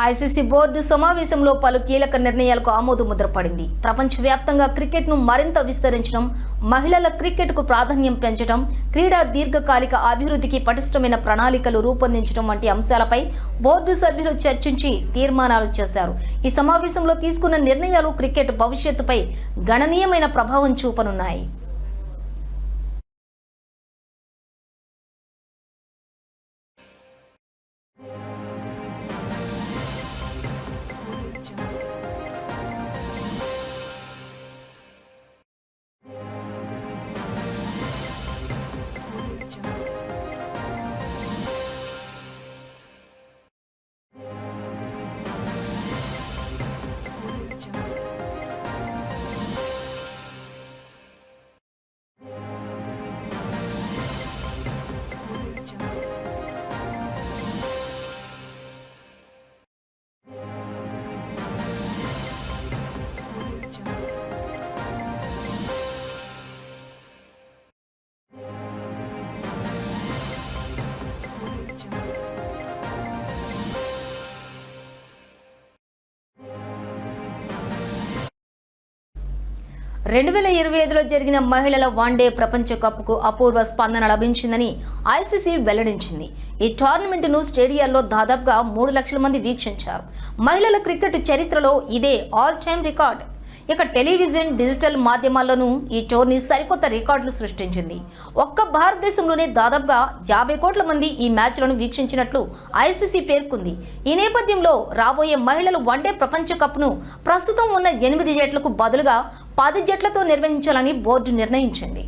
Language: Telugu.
ఐసీసీ బోర్డు సమావేశంలో పలు కీలక నిర్ణయాలకు ఆమోదముద్ర పడింది ప్రపంచవ్యాప్తంగా క్రికెట్ను మరింత విస్తరించడం మహిళల క్రికెట్కు ప్రాధాన్యం పెంచడం క్రీడా దీర్ఘకాలిక అభివృద్ధికి పటిష్టమైన ప్రణాళికలు రూపొందించడం వంటి అంశాలపై బోర్డు సభ్యులు చర్చించి తీర్మానాలు చేశారు. ఈ సమావేశంలో తీసుకున్న నిర్ణయాలు క్రికెట్ భవిష్యత్తుపై గణనీయమైన ప్రభావం చూపనున్నాయి. రెండు వేల ఇరవై ఐదులో జరిగిన మహిళల వన్డే ప్రపంచ కప్కు అపూర్వ స్పందన లభించిందని ఐసీసీ వెల్లడించింది. ఈ టోర్నమెంట్ను స్టేడియాల్లో దాదాపుగా మూడు లక్షల మంది వీక్షించారు. మహిళల క్రికెట్ చరిత్రలో ఇదే ఆల్ టైమ్ రికార్డ్. ఇక టెలివిజన్ డిజిటల్ మాధ్యమాల్లోనూ ఈ టోర్నీ సరికొత్త రికార్డులు సృష్టించింది. ఒక్క భారతదేశంలోనే దాదాపుగా యాభై కోట్ల మంది ఈ మ్యాచ్లను వీక్షించినట్లు ఐసీసీ పేర్కొంది. ఈ నేపథ్యంలో రాబోయే మహిళల వన్డే ప్రపంచ కప్ను ప్రస్తుతం ఉన్న ఎనిమిది జట్లకు బదులుగా పది జట్లతో నిర్వహించాలని బోర్డు నిర్ణయించింది.